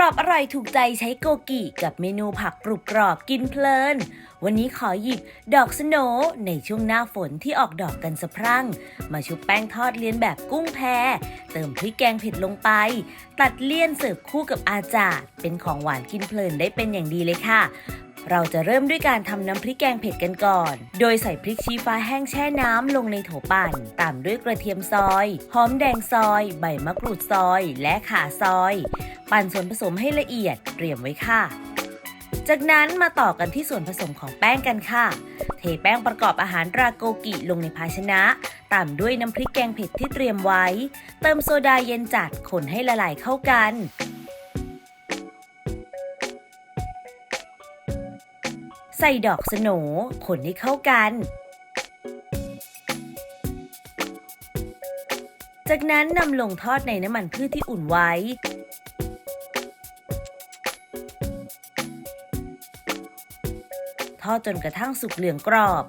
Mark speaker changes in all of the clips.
Speaker 1: กรอบอร่อยถูกใจใช้โกกิกับเมนูผักกรุบกรอบกินเพลิน วันนี้ขอหยิบดอกสโนในช่วงหน้าฝนที่ออกดอกกันสะพรั่ง มาชุบแป้งทอดเลียนแบบกุ้งแพเติมพริกแกงเผ็ดลงไป ตัดเลี่ยนเสิร์ฟคู่กับอาจาดเป็นของหวานกินเพลินได้เป็นอย่างดีเลยค่ะ เราจะเริ่มด้วยการทำน้ำพริกแกงเผ็ดกันก่อน โดยใส่พริกชี้ฟ้าแห้งแช่น้ำลงในโถปั่น ตามด้วยกระเทียมซอย หอมแดงซอย ใบมะกรูดซอย และข่าซอย ปั่นส่วนผสมให้ละเอียด เตรียมไว้ค่ะ จากนั้นมาต่อกันที่ส่วนผสมของแป้งกันค่ะ เทแป้งประกอบอาหารราโกกิลงในภาชนะ ตามด้วยน้ำพริกแกงเผ็ดที่เตรียมไว้ เติมโซดาเย็นจัดคนให้ละลายเข้ากัน ใส่ดอกสโหนคนให้เข้ากัน จากนั้นนำลงทอดในน้ำมันพืชที่อุ่นไว้ ทอดจนกระทั่งสุกเหลืองกรอบ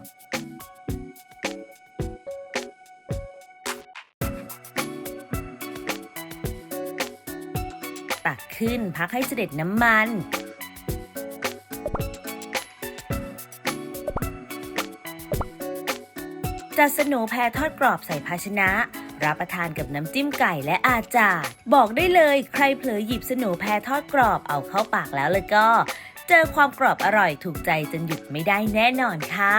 Speaker 1: ตักขึ้นพักให้เสด็จน้ำมัน จัดสโนแพรทอดกรอบใส่ภาชนะ รับประทานกับน้ำจิ้มไก่และอาจาดบอกได้เลยใครเผลอหยิบสโหนแพรทอดกรอบเอาเข้าปากแล้วเลยก็ เจอความกรอบอร่อยถูกใจจนหยุดไม่ได้แน่นอนค่ะ